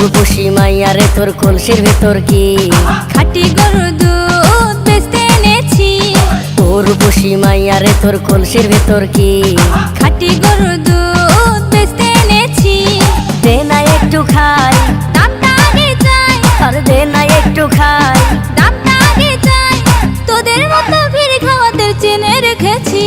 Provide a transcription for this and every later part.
মাইয়া রে তোর কলসির ভেতর কি? খাটি গরুর দুধ বেচতে এনেছি। তোর বসি মাইয়া রে তোর কলসির ভেতর কি? খাটি গরুর দুধ বেচতে এনেছি। দে না একটু খাই। দামটা আগে চাই আর দে না একটু খাই। দামটা আগে চাই তোদের মতো ভিড় খাওয়াতে চেনে রেখেছি।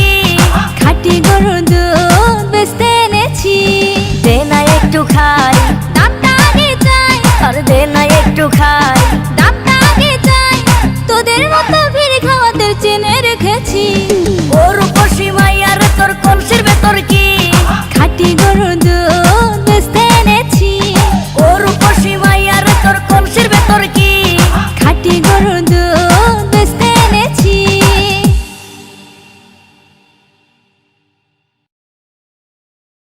তোদের মতো ভিড় খাওয়াদের চেনে রেখেছি।